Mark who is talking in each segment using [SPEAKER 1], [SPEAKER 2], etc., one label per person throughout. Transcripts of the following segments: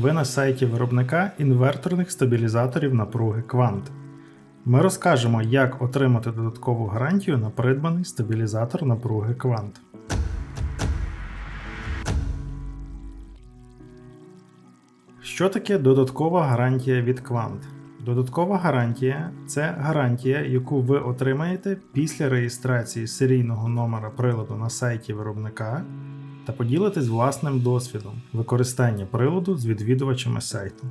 [SPEAKER 1] Ви на сайті виробника інверторних стабілізаторів напруги Quant. Ми розкажемо, як отримати додаткову гарантію на придбаний стабілізатор напруги Quant. Що таке додаткова гарантія від Quant? Додаткова гарантія це гарантія, яку ви отримаєте після реєстрації серійного номера приладу на сайті виробника та поділитесь власним досвідом використання приладу з відвідувачами сайту.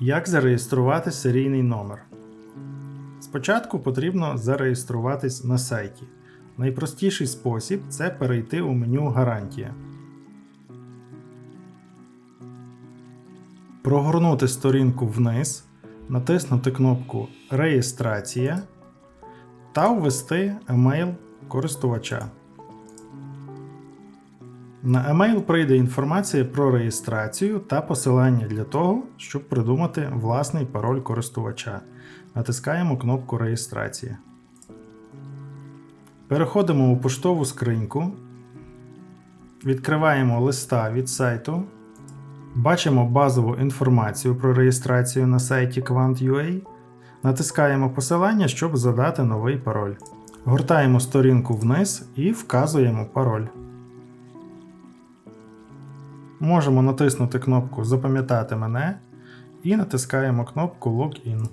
[SPEAKER 1] Як зареєструвати серійний номер? Спочатку потрібно зареєструватись на сайті. Найпростіший спосіб це перейти у меню Гарантія. Прогорнути сторінку вниз, натиснути кнопку Реєстрація та ввести емейл користувача. На емейл прийде інформація про реєстрацію та посилання для того, щоб придумати власний пароль користувача. Натискаємо кнопку Реєстрація. Переходимо у поштову скриньку. Відкриваємо листа від сайту. Бачимо базову інформацію про реєстрацію на сайті Quant.ua. Натискаємо посилання, щоб задати новий пароль. Гортаємо сторінку вниз і вказуємо пароль. Можемо натиснути кнопку Запам'ятати мене і натискаємо кнопку Login.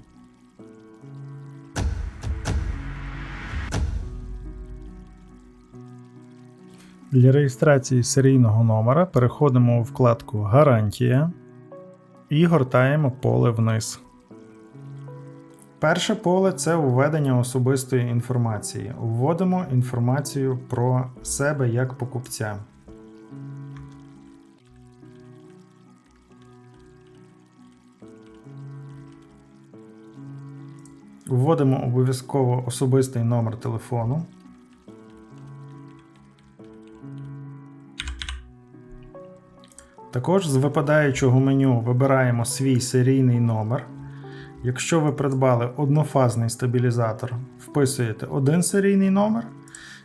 [SPEAKER 1] Для реєстрації серійного номера переходимо у вкладку Гарантія і гортаємо поле вниз. Перше поле це введення особистої інформації. Вводимо інформацію про себе як покупця. Вводимо обов'язково особистий номер телефону. Також з випадаючого меню вибираємо свій серійний номер. Якщо ви придбали однофазний стабілізатор, вписуєте один серійний номер.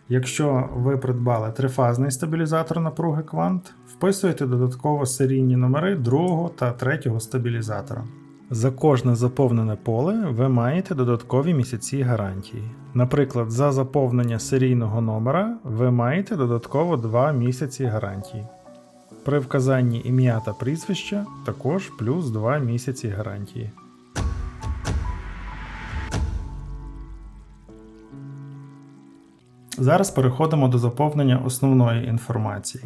[SPEAKER 1] Якщо ви придбали трифазний стабілізатор напруги Quant, вписуєте додатково серійні номери другого та третього стабілізатора. За кожне заповнене поле ви маєте додаткові місяці гарантії. Наприклад, за заповнення серійного номера ви маєте додатково 2 місяці гарантії. При вказанні ім'я та прізвища також плюс 2 місяці гарантії. Зараз переходимо до заповнення основної інформації.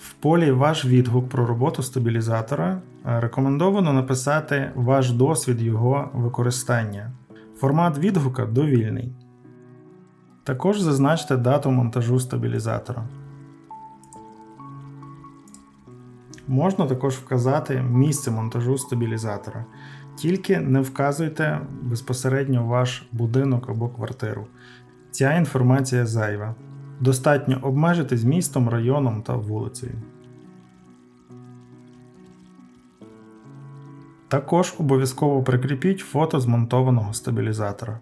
[SPEAKER 1] В полі Ваш відгук про роботу стабілізатора е, рекомендовано написати ваш досвід його використання. Формат відгука довільний. Також зазначте дату монтажу стабілізатора. Можна також вказати місце монтажу стабілізатора. Тільки не вказуйте безпосередньо ваш будинок або квартиру. Ця інформація зайва. Достатньо обмежитись містом, районом та вулицею. Також обов'язково прикріпіть фото змонтованого стабілізатора.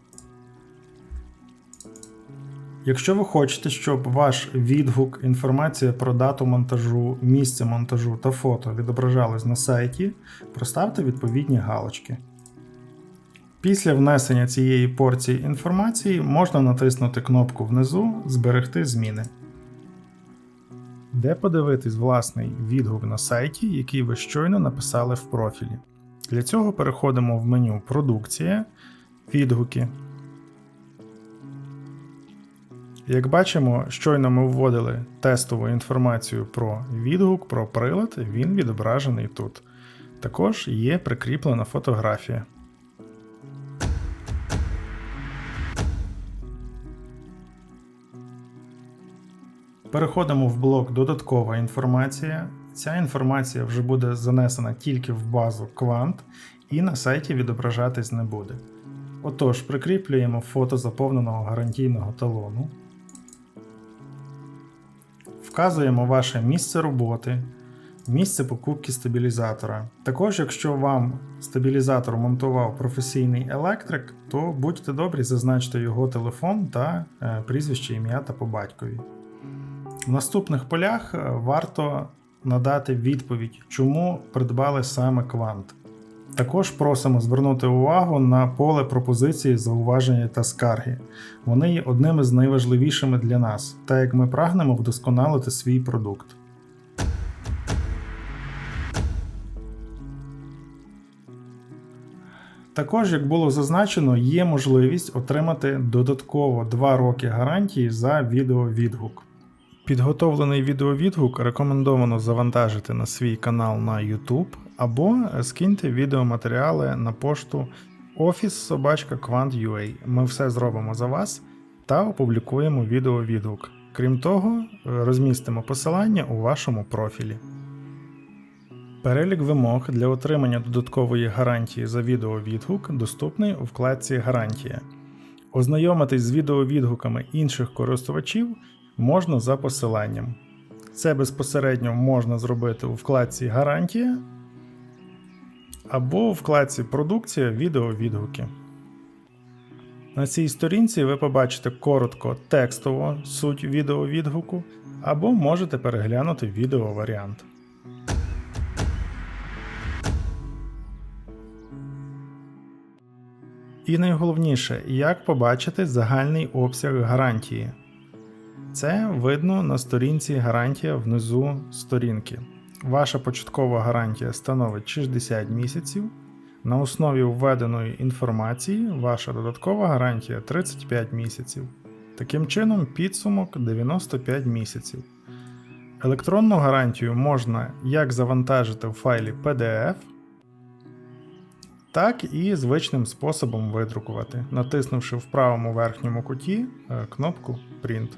[SPEAKER 1] Якщо ви хочете, щоб ваш відгук, інформація про дату монтажу, місце монтажу та фото відображались на сайті, проставте відповідні галочки. Після внесення цієї порції інформації можна натиснути кнопку внизу Зберегти зміни. Де подивитись власний відгук на сайті, який ви щойно написали в профілі. Для цього переходимо в меню Продукція, Відгуки. Як бачимо, щойно ми вводили тестову інформацію про відгук, про прилад, він відображений тут. Також є прикріплена фотографія. Переходимо в блок Додаткова інформація. Ця інформація вже буде занесена тільки в базу Quant і на сайті відображатись не буде. Отож, прикріплюємо фото заповненого гарантійного талону. Вказуємо ваше місце роботи, місце покупки стабілізатора. Також, якщо вам стабілізатор монтував професійний електрик, то будьте добрі, зазначте його телефон та е, прізвище ім'я та по батькові. В наступних полях е, варто надати відповідь, чому придбали саме квант. Також просимо звернути увагу на поле пропозиції, зауваження та скарги. Вони є одними з найважливішими для нас, так як ми прагнемо вдосконалити свій продукт. Також, як було зазначено, є можливість отримати додатково 2 роки гарантії за відеовідгук. Підготовлений відеовідгук рекомендовано завантажити на свій канал на YouTube або скиньте відеоматеріали на пошту office.quant.ua. Ми все зробимо за вас та опублікуємо відеовідгук. Крім того, розмістимо посилання у вашому профілі. Перелік вимог для отримання додаткової гарантії за відеовідгук доступний у вкладці Гарантія. Ознайомитись з відеовідгуками інших користувачів можна за посиланням. Це безпосередньо можна зробити у вкладці Гарантія або у вкладці Продукція відеовідгуки. На цій сторінці ви побачите коротко текстово суть відеовідгуку, або можете переглянути відеоваріант. І найголовніше, як побачити загальний обсяг гарантії. Це видно на сторінці гарантія внизу сторінки. Ваша початкова гарантія становить 60 місяців. На основі введеної інформації ваша додаткова гарантія 35 місяців. Таким чином, підсумок 95 місяців. Електронну гарантію можна як завантажити в файлі PDF, так і звичним способом видрукувати, натиснувши в правому верхньому куті е, кнопку Print.